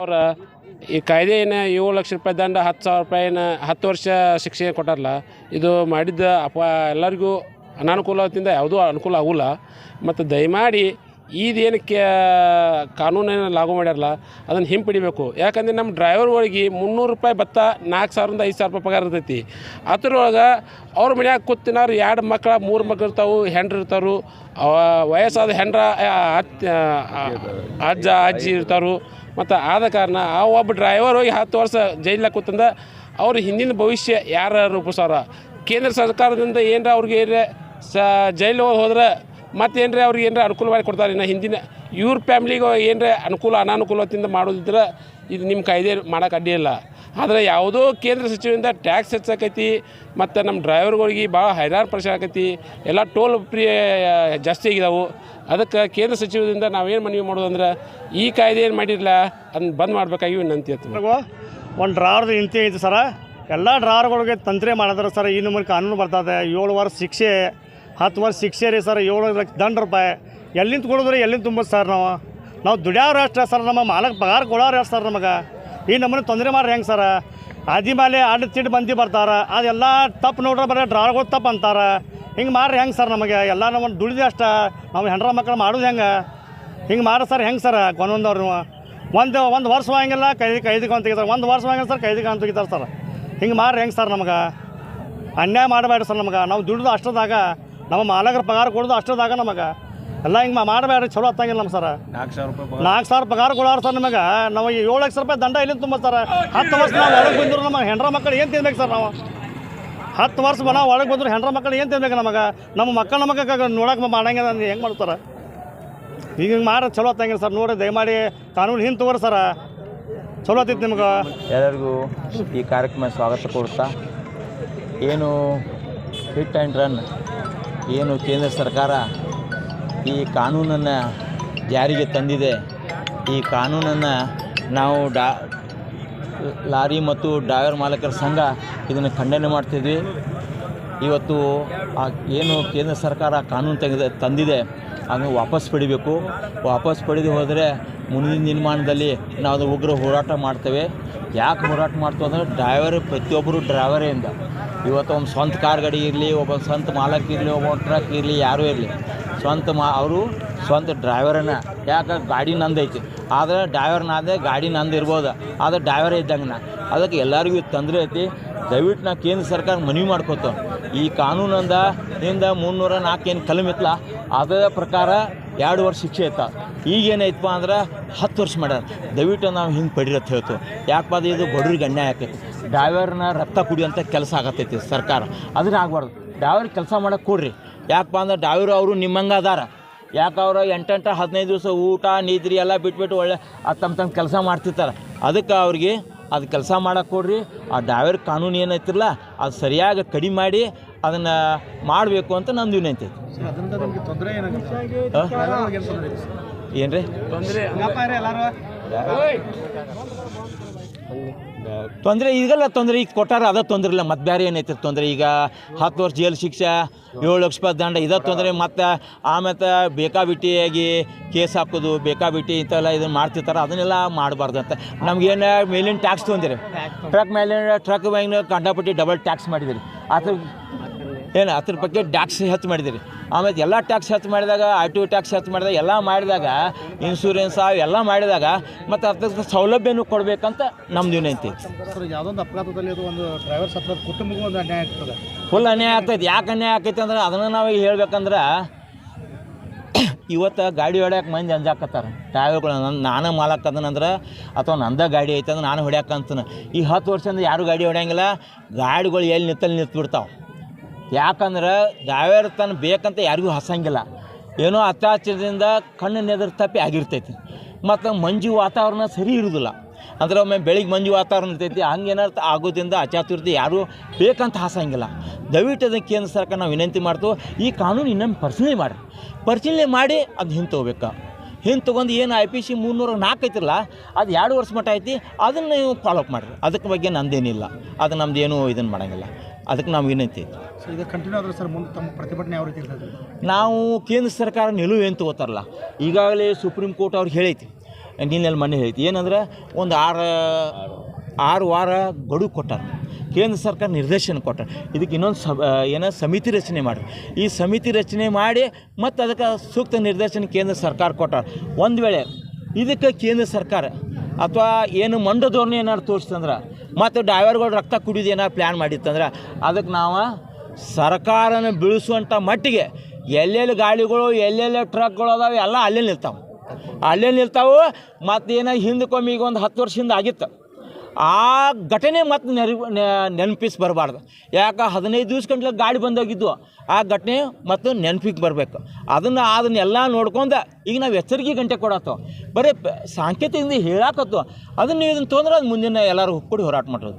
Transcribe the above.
ಅವ್ರ ಈ ಕಾಯ್ದೆ ಏನು ಏಳು ಲಕ್ಷ ರೂಪಾಯಿ ದಂಡ, ಹತ್ತು ಸಾವಿರ ರೂಪಾಯಿನ ಹತ್ತು ವರ್ಷ ಶಿಕ್ಷೆ ಕೊಟ್ಟಾರಲ್ಲ, ಇದು ಮಾಡಿದ್ದ ಅಪ ಎಲ್ಲರಿಗೂ ಅನಾನುಕೂಲದಿಂದ ಯಾವುದೂ ಅನುಕೂಲ ಆಗೋಲ್ಲ. ಮತ್ತು ದಯಮಾಡಿ ಇದೇನು ಕ್ಯಾ ಕಾನೂನೇನು ಲಾಗು ಮಾಡ್ಯಾರಲ್ಲ, ಅದನ್ನು ಹಿಂಪಡಿಬೇಕು. ಯಾಕಂದ್ರೆ ನಮ್ಮ ಡ್ರೈವರ್ಗಳಿಗೆ ಮುನ್ನೂರು ರೂಪಾಯಿ ಭತ್ತ ನಾಲ್ಕು ಸಾವಿರದ ಐದು ಸಾವಿರ ರೂಪಾಯಿ ಪಗಾರ ಇರ್ತೈತಿ. ಅದ್ರೊಳಗೆ ಅವ್ರ ಮನ್ಯಾಗ ಕೂತಿನವ್ರು ಎರಡು ಮಕ್ಕಳ ಮೂರು ಮಕ್ಳು ಇರ್ತಾವೆ, ಹೆಂಡ್ರು ಇರ್ತಾರು ವಯಸ್ಸಾದ ಹೆಂಡ್ರ ಅಜ್ಜ, ಅಜ್ಜಿ ಇರ್ತಾರು. ಮತ್ತು ಆದ ಕಾರಣ ಆ ಒಬ್ಬ ಡ್ರೈವರ್ ಹೋಗಿ ಹತ್ತು ವರ್ಷ ಜೈಲಾಗ ಕೂತಂದ ಅವ್ರ ಹಿಂದಿನ ಭವಿಷ್ಯ ಯಾರು ರೂಪಿಸೋರ ಕೇಂದ್ರ ಸರ್ಕಾರದಿಂದ ಏನರ ಅವ್ರಿಗೆ ಸ ಜೈಲು ಹೋದ್ರೆ ಮತ್ತೇನ್ರ ಅವ್ರಿಗೆ ಏನರ ಅನುಕೂಲ ಮಾಡಿ ಕೊಡ್ತಾರೆ? ಇನ್ನು ಹಿಂದಿನ ಇವ್ರ ಫ್ಯಾಮ್ಲಿಗೆ ಏನರ ಅನುಕೂಲ, ಅನಾನುಕೂಲದಿಂದ ಮಾಡೋದಿದ್ರೆ ಇದು ನಿಮ್ಮ ಕಾಯ್ದೆ ಮಾಡೋಕೆ ಇಲ್ಲ. ಆದರೆ ಯಾವುದೋ ಕೇಂದ್ರ ಸಚಿವರಿಂದ ಟ್ಯಾಕ್ಸ್ ಹೆಚ್ಚಾಕೈತಿ, ಮತ್ತು ನಮ್ಮ ಡ್ರೈವರ್ಗಳಿಗೆ ಭಾಳ ಹೈರಾಣ ಪರಿಸರ ಆಕೈತಿ, ಎಲ್ಲ ಟೋಲ್ ಫ್ರೀ ಜಾಸ್ತಿ ಆಗಿದಾವು. ಅದಕ್ಕೆ ಕೇಂದ್ರ ಸಚಿವರಿಂದ ನಾವೇನು ಮನವಿ ಮಾಡೋದಂದ್ರೆ ಈ ಕಾಯ್ದೆ ಏನು ಮಾಡಿರಲ್ಲ ಅದನ್ನು ಬಂದ್ ಮಾಡಬೇಕಾಗಿ ವಿನಂತಿ ಒಂದು ಡ್ರಾವರ್ದು ಇಂತಿ ಐತೆ ಸರ. ಎಲ್ಲ ಡ್ರಾವರ್ಗಳಿಗೆ ತಂತ್ರೆ ಮಾಡಿದ್ರೆ ಸರ್. ಈ ನಮ್ಮಲ್ಲಿ ಕಾನೂನು ಬರ್ತದೆ ಏಳು ವರ್ಷ ಶಿಕ್ಷೆ ಹತ್ತು ವರ್ಷ ಶಿಕ್ಷೆ ರೀ ಸರ್, ಏಳು ಲಕ್ಷ ದಂಡ ರೂಪಾಯಿ. ಎಲ್ಲಿಂದ ಕೊಡೋದ್ರಿ ಎಲ್ಲಿಂದ ತುಂಬೋದು ಸರ್ ನಾವು? ನಾವು ದುಡ್ಯಾವ್ರು ಅಷ್ಟೇ ಸರ್, ನಮ್ಮ ಮಾಲಕ್ ಪಗಾರ ಕೊಡೋರು ಎಷ್ಟು ಸರ್ ನಮಗೆ. ಈ ನಮ್ಮನ್ನು ತೊಂದರೆ ಮಾಡ್ರಿ ಹೆಂಗೆ ಸರ? ಆದಿ ಮೇಲೆ ಅಡ್ಡ ತಿಡ್ ಮಂದಿ ಬರ್ತಾರೆ, ಅದೆಲ್ಲ ತಪ್ಪು ನೋಡ್ರೆ ಬರೀ ಡ್ರಾವರ್ಗಳು ತಪ್ಪು ಅಂತಾರೆ. ಹಿಂಗೆ ಮಾಡ್ರಿ ಹೆಂಗೆ ಸರ್ ನಮಗೆ? ಎಲ್ಲ ನಮ್ಮನ್ನು ದುಡಿದು ಅಷ್ಟ. ನಾವು ಹೆಂಡ್ರ ಮಕ್ಕಳು ಮಾಡೋದು ಹೆಂಗೆ? ಹಿಂಗೆ ಮಾಡ್ರಿ ಸರ್ ಹೆಂಗೆ ಸರ್ ಕೊನೊಂದವ್ರು ಒಂದು ಒಂದು ವರ್ಷ ಹಂಗಿಲ್ಲ ಕೈದಿ ಕೈದಿಗೆ ಅಂತ ತೆಗಿತಾರೆ. ಒಂದು ವರ್ಷ ಹಂಗಿಲ್ಲ ಸರ್, ಕೈದಿಗೆ ಅಂತ ತೆಗಿತಾರೆ ಸರ್. ಹಿಂಗೆ ಮಾಡ್ರಿ ಹೆಂಗೆ ಸರ್ ನಮಗೆ? ಅನ್ಯಾಯ ಮಾಡಬೇಡ್ರಿ ಸರ್ ನಮಗೆ. ನಾವು ದುಡಿದು ಅಷ್ಟದಾಗ ನಮ್ಮ ಮಾಲಕರ ಪಗಾರ ಕೊಡೋದು ಅಷ್ಟದಾಗ ನಮಗೆ. ಎಲ್ಲ ಹಿಂಗೆ ಮಾಡಬೇಡ್ರಿ ಚಲೋ ಹತ್ತಂಗಿಲ್ಲ ನಮ್ಮ ಸರ್. ನಾಲ್ಕು ಸಾವಿರ ರೂಪಾಯಿ ನಾಲ್ಕು ಸಾವಿರ ಪಗಾರ ಕೊಡೋರು ಸರ್ ನಮಗೆ. ನಾವು ಏಳು ಲಕ್ಷ ರೂಪಾಯಿ ದಂಡ ಇಲ್ಲಿ ತುಂಬ ಸರ್. ಹತ್ತು ವರ್ಷ ನಾವು ಒಳಗೆ ಬಂದರು ನಮ್ಮ ಹೆಂಡ್ರ ಮಕ್ಕಳು ಏನು ತಿನ್ಬೇಕು ಸರ್ ನಾವು? ಹತ್ತು ವರ್ಷ ನಾವು ಒಳಗೆ ಬಂದರು ಹೆಂಡ್ರ ಮಕ್ಕಳು ಏನು ತಿನ್ಬೇಕು ನಮಗೆ? ನಮ್ಮ ಮಕ್ಕಳು ನಮಗೆ ನೋಡಕ್ಕೆ ಮಾಡಂಗಿಲ್ಲ ಅಂದ್ರೆ ಹೆಂಗೆ ಮಾಡ್ತಾರೆ ಈಗ ಹಿಂಗೆ ಚಲೋ ಹತ್ತಂಗಿಲ್ಲ ಸರ್. ನೋಡಿ ದಯಮಾಡಿ ಕಾನೂನು ಹಿಂದೆ ತಗೋರಿ ಸರ. ಚಲೋ ಹತ್ತಿತ್ತು ನಿಮ್ಗೆ. ಎಲ್ಲರಿಗೂ ಈ ಕಾರ್ಯಕ್ರಮ ಸ್ವಾಗತ ಕೊಡ್ತಾ. ಏನು ಹಿಟ್ ಆ್ಯಂಡ್ ರನ್ ಏನು ಕೇಂದ್ರ ಸರ್ಕಾರ ಈ ಕಾನೂನನ್ನು ಜಾರಿಗೆ ತಂದಿದೆ. ಈ ಕಾನೂನನ್ನು ನಾವು ಡಾ, ಲಾರಿ ಮತ್ತು ಡ್ರೈವರ್ ಮಾಲಕರ ಸಂಘ ಇದನ್ನು ಖಂಡನೆ ಮಾಡ್ತಿದ್ವಿ. ಇವತ್ತು ಆ ಏನು ಕೇಂದ್ರ ಸರ್ಕಾರ ಕಾನೂನು ತೆಗೆದ, ತಂದಿದೆ, ಅದನ್ನು ವಾಪಸ್ ಪಡಿಬೇಕು. ವಾಪಸ್ ಪಡೆದು ಹೋದರೆ ಮುಂದಿನ ನಿರ್ಮಾಣದಲ್ಲಿ ನಾವು ಉಗ್ರ ಹೋರಾಟ ಮಾಡ್ತೇವೆ. ಯಾಕೆ ಹೋರಾಟ ಮಾಡ್ತೇವೆ ಅಂದರೆ ಡ್ರೈವರ್ ಪ್ರತಿಯೊಬ್ಬರು ಡ್ರೈವರೇ ಇಂದ. ಇವತ್ತು ಒಂದು ಸ್ವಂತ ಕಾರ್ ಗಾಡಿ ಇರಲಿ, ಒಬ್ಬ ಸ್ವಂತ ಮಾಲಕ್ ಇರಲಿ, ಒಬ್ಬ ಟ್ರಕ್ ಇರಲಿ, ಯಾರೂ ಇರಲಿ. ಸ್ವಂತ ಮಾ ಅವರು ಸ್ವಂತ ಡ್ರೈವರನ್ನ, ಯಾಕೆ ಗಾಡಿ ನಂದೈತಿ ಆದರೆ ಡ್ರೈವರ್ ನಾದೆ ಗಾಡಿ ನಂದು ಇರ್ಬೋದು. ಆದರೆ ಡ್ರೈವರ್ ಇದ್ದಂಗೆ ನಾ ಅದಕ್ಕೆ ಎಲ್ಲರಿಗೂ ತೊಂದರೆ ಐತಿ. ದಯವಿಟ್ಟು ನಾ ಕೇಂದ್ರ ಸರ್ಕಾರ ಮನವಿ ಮಾಡ್ಕೋತ ಈ ಕಾನೂನಿಂದ ಇಂದ ಮುನ್ನೂರ ನಾಲ್ಕು ಏನು ಕಲಮಿತ್ತಲ್ಲ ಅದರ ಪ್ರಕಾರ ಎರಡು ವರ್ಷ ಶಿಕ್ಷೆ ಐತ ಈಗೇನೈತಪ್ಪ ಅಂದ್ರೆ ಹತ್ತು ವರ್ಷ ಮಾಡ್ಯಾರ. ದಯವಿಟ್ಟು ನಾವು ಹಿಂಗೆ ಪಡಿರತ್ತೆ ಹೇಳ್ತು ಯಾಕಪ್ಪ ಅದು ಇದು ಬಡವ್ರಿಗೆ ಅನ್ಯಾಯ ಆಕೈತಿ. ಡ್ರೈವರ್ನ ರಕ್ತ ಕುಡಿಯುವಂಥ ಕೆಲಸ ಆಗತ್ತೈತಿ ಸರ್ಕಾರ. ಅದನ್ನ ಆಗಬಾರ್ದು. ಡ್ರೈವರ್ ಕೆಲಸ ಮಾಡಕ್ಕೆ ಕೊಡ್ರಿ. ಯಾಕಪ್ಪ ಅಂದ್ರೆ ಡ್ರೈವರ್ ಅವರು ನಿಮ್ಮಂಗೆ ಅದಾರ. ಯಾಕೆ ಅವ್ರು ಎಂಟೆಂಟ ಹದಿನೈದು ದಿವಸ ಊಟ, ನಿದ್ರಿ ಎಲ್ಲ ಬಿಟ್ಬಿಟ್ಟು ಒಳ್ಳೆ ಅದು ತಮ್ಮ ತಮ್ಮ ಕೆಲಸ ಮಾಡ್ತಿರ್ತಾರೆ. ಅದಕ್ಕೆ ಅವ್ರಿಗೆ ಅದು ಕೆಲಸ ಮಾಡೋಕೆ ಕೊಡ್ರಿ. ಆ ಡ್ರೈವರ್ ಕಾನೂನು ಏನೈತಿರಲ್ಲ ಅದು ಸರಿಯಾಗಿ ಕಡಿಮೆ ಮಾಡಿ ಅದನ್ನು ಮಾಡಬೇಕು ಅಂತ ನಂದು ವಿನಂತಿ. ಏನು ರೀ ತೊಂದರೆ ಈಗಲ್ಲ ತೊಂದರೆ ಈಗ ಕೊಟ್ಟಾರ ಅದ ತೊಂದರೆ ಇಲ್ಲ. ಮತ್ತೆ ಬೇರೆ ಏನೈತಿ ತೊಂದರೆ? ಈಗ ಹತ್ತು ವರ್ಷ ಜೈಲು ಶಿಕ್ಷೆ ಏಳು ಲಕ್ಷ ರೂಪಾಯಿ ದಂಡ ಇದ ತೊಂದರೆ. ಮತ್ತು ಆಮೇಲೆ ಬೇಕಾಬಿಟ್ಟಿಯಾಗಿ ಕೇಸ್ ಹಾಕೋದು ಬೇಕಾಬಿಟ್ಟಿ ಇಂಥವೆಲ್ಲ ಇದನ್ನು ಮಾಡ್ತಿರ್ತಾರೆ. ಅದನ್ನೆಲ್ಲ ಮಾಡಬಾರ್ದು ಅಂತ ನಮ್ಗೇನು ಮೇಲಿನ ಟ್ಯಾಕ್ಸ್ ತೊಂದಿರಿ? ಟ್ರಕ್ ಮೇಲಿನ ಟ್ರಕ್ ಮೇಲೆ ಕಂಡಪಟ್ಟಿ ಡಬಲ್ ಟ್ಯಾಕ್ಸ್ ಮಾಡಿದಿರಿ. ಅದ್ರ ಏನು ಅದ್ರ ಬಗ್ಗೆ ಟ್ಯಾಕ್ಸ್ ಹೆಚ್ಚು ಮಾಡಿದಿರಿ? ಆಮೇಲೆ ಎಲ್ಲ ಟ್ಯಾಕ್ಸ್ ಹೆಚ್ಚು ಮಾಡಿದಾಗ ಆರ್ ಟಿ ಒ ಟ್ಯಾಕ್ಸ್ ಹೆಚ್ಚು ಮಾಡಿದಾಗ ಎಲ್ಲ ಮಾಡಿದಾಗ ಇನ್ಶೂರೆನ್ಸ್ ಎಲ್ಲ ಮಾಡಿದಾಗ ಮತ್ತು ಅದ್ರ ಸೌಲಭ್ಯನೂ ಕೊಡಬೇಕಂತ ನಮ್ದು ಸರ್ ಯಾವುದೊಂದು ಅಪಘಾತದಲ್ಲಿ ಅದು ಒಂದು ಡ್ರೈವರ್ ಸತ್ತ ಕುಟುಂಬಕ್ಕೆ ಒಂದು ಅನ್ಯಾಯ ಆಗ್ತದೆ. ಫುಲ್ ಅನ್ಯಾಯ ಆಗ್ತೈತಿ. ಯಾಕೆ ಅನ್ಯಾಯ ಆಕೈತಿ ಅಂದ್ರೆ ಅದನ್ನು ನಾವು ಈಗ ಹೇಳ್ಬೇಕಂದ್ರೆ ಇವತ್ತು ಗಾಡಿ ಹೊಡ್ಯಾಕೆ ಮಂದಿ ಅಂಜಾಕತ್ತಾರ. ಡ್ರೈವರ್ಗಳು ನನ್ನ ನಾನು ಮಾಲಕ್ಕದನಂದ್ರೆ ಅಥವಾ ನಂದ ಗಾಡಿ ಐತೆ ಅಂದ್ರೆ ನಾನು ಹೊಡ್ಯಾಕಂತ ಈ ಹತ್ತು ವರ್ಷದಿಂದ ಯಾರು ಗಾಡಿ ಹೊಡ್ಯಂಗಿಲ್ಲ. ಗಾಡಿಗಳು ಎಲ್ಲಿ ನಿತ್ತಲ್ಲಿ ನಿಂತ್ಬಿಡ್ತಾವೆ. ಯಾಕಂದ್ರೆ ದಾವೇರ್ ತನ್ನ ಬೇಕಂತ ಯಾರಿಗೂ ಹಸಂಗಿಲ್ಲ. ಏನೋ ಅತ್ಯಾಚಾರದಿಂದ ಕಣ್ಣು ನೆದರ್ ತಪ್ಪಿ ಆಗಿರ್ತೈತಿ. ಮತ್ತು ಮಂಜು ವಾತಾವರಣ ಸರಿ ಇರೋದಿಲ್ಲ. ಅಂದ್ರೆ ಒಮ್ಮೆ ಬೆಳಿಗ್ಗೆ ಮಂಜು ವಾತಾವರಣ ಇರ್ತೈತಿ, ಹಂಗೆ ಏನಾರ್ಥ ಆಗೋದ್ರಿಂದ ಅಚಾತುರ್ಯತೆ ಯಾರೂ ಬೇಕಂತ ಹಾಸಂಗಿಲ್ಲ. ದಯವಿಟ್ಟು ಅದಕ್ಕೆ ಕೇಂದ್ರ ಸರ್ಕಾರ ನಾವು ವಿನಂತಿ ಮಾಡ್ತೇವೆ, ಈ ಕಾನೂನು ಇನ್ನೊಮ್ಮೆ ಪರಿಶೀಲನೆ ಮಾಡಿರಿ. ಪರಿಶೀಲನೆ ಮಾಡಿ ಅದು ಹಿಂದೆ ತೊಗೋಬೇಕು. ಹಿಂದೆ ತೊಗೊಂಡು ಏನು ಐ ಪಿ ಸಿ ಮುನ್ನೂರ ನಾಲ್ಕು ಐತಿರಲ್ಲ ಅದು ಎರಡು ವರ್ಷ ಮಟ್ಟ ಐತಿ, ಅದನ್ನು ನೀವು ಫಾಲೋಅಪ್ ಮಾಡಿರಿ. ಅದಕ್ಕೆ ಬಗ್ಗೆ ನಂದೇನಿಲ್ಲ. ಅದು ನಮ್ದು ಏನೂ ಇದನ್ನು ಮಾಡೋಂಗಿಲ್ಲ. ಅದಕ್ಕೆ ನಾವು ವಿನಂತಿ. ಐತಿ ಸೊ ಇದು ಕಂಟಿನ್ಯೂ ಆದ್ರೆ ಸರ್ ಮುಂದೆ ತಮ್ಮ ಪ್ರತಿಭಟನೆ ಯಾವ ರೀತಿ ಇರ್ತದೆ? ನಾವು ಕೇಂದ್ರ ಸರ್ಕಾರ ನಿಲುವು ಏನು ತಗೋತಾರಲ್ಲ ಈಗಾಗಲೇ ಸುಪ್ರೀಂ ಕೋರ್ಟ್ ಅವ್ರಿಗೆ ಹೇಳೈತಿ. ನಿನ್ನೆಲ್ಲಿ ಮನೆ ಹೇಳೈತಿ. ಏನಂದ್ರೆ ಒಂದು ಆರು ಆರು ವಾರ ಗಡುವು ಕೊಟ್ಟಾರ. ಕೇಂದ್ರ ಸರ್ಕಾರ ನಿರ್ದೇಶನ ಕೊಟ್ಟಾರ. ಇದಕ್ಕೆ ಇನ್ನೊಂದು ಸಬ್ ಏನೋ ಸಮಿತಿ ರಚನೆ ಮಾಡಿ ಈ ಸಮಿತಿ ರಚನೆ ಮಾಡಿ ಮತ್ತು ಅದಕ್ಕೆ ಸೂಕ್ತ ನಿರ್ದೇಶನ ಕೇಂದ್ರ ಸರ್ಕಾರ ಕೊಟ್ಟಾರ. ಒಂದು ವೇಳೆ ಇದಕ್ಕೆ ಕೇಂದ್ರ ಸರ್ಕಾರ ಅಥವಾ ಏನು ಮಂಡ ಧೋರಣೆ ಏನಾರು ತೋರಿಸ್ತಂದ್ರೆ, ಮತ್ತು ಡ್ರೈವರ್ಗಳು ರಕ್ತ ಕುಡಿದು ಏನಾರು ಪ್ಲ್ಯಾನ್ ಮಾಡಿತ್ತಂದ್ರೆ ಅದಕ್ಕೆ ನಾವು ಸರ್ಕಾರನ ಬೀಳಿಸುವಂಥ ಮಟ್ಟಿಗೆ ಎಲ್ಲೆಲ್ಲಿ ಗಾಡಿಗಳು ಎಲ್ಲೆಲ್ಲಿ ಟ್ರಕ್ಗಳು ಅದಾವೆ ಎಲ್ಲ ಅಲ್ಲೇ ನಿಲ್ತಾವೆ. ಅಲ್ಲೇ ನಿಲ್ತಾವೆ ಮತ್ತು ಏನೋ ಹಿಂದಕ್ಕೊಮ್ಮೆ ಈಗ ಒಂದು ಹತ್ತು ವರ್ಷದಿಂದ ಆಗಿತ್ತು. ಆ ಘಟನೆ ಮತ್ತೆ ನೆರಿ ನೆನಪಿಸಿ ಬರಬಾರ್ದು ಯಾಕೆ ಹದಿನೈದು ದಿವ್ಸ ಗಂಟ್ಲೆ ಗಾಡಿ ಬಂದೋಗಿದ್ದು ಆ ಘಟನೆ ಮತ್ತು ನೆನಪಿಗೆ ಬರಬೇಕು. ಅದನ್ನು ಅದನ್ನೆಲ್ಲ ನೋಡ್ಕೊಂಡು ಈಗ ನಾವು ಎಚ್ಚರಿಕೆ ಗಂಟೆ ಕೊಡತ್ತೋ. ಬರೀ ಸಾಂಕೇತಿಕದಿಂದ ಹೇಳಾಕತ್ತು. ಅದನ್ನು ಇದನ್ನು ತೊಂದ್ರೆ ಅದು ಮುಂದಿನ ಎಲ್ಲರೂ ಕೂಡಿ ಹೋರಾಟ ಮಾಡೋದು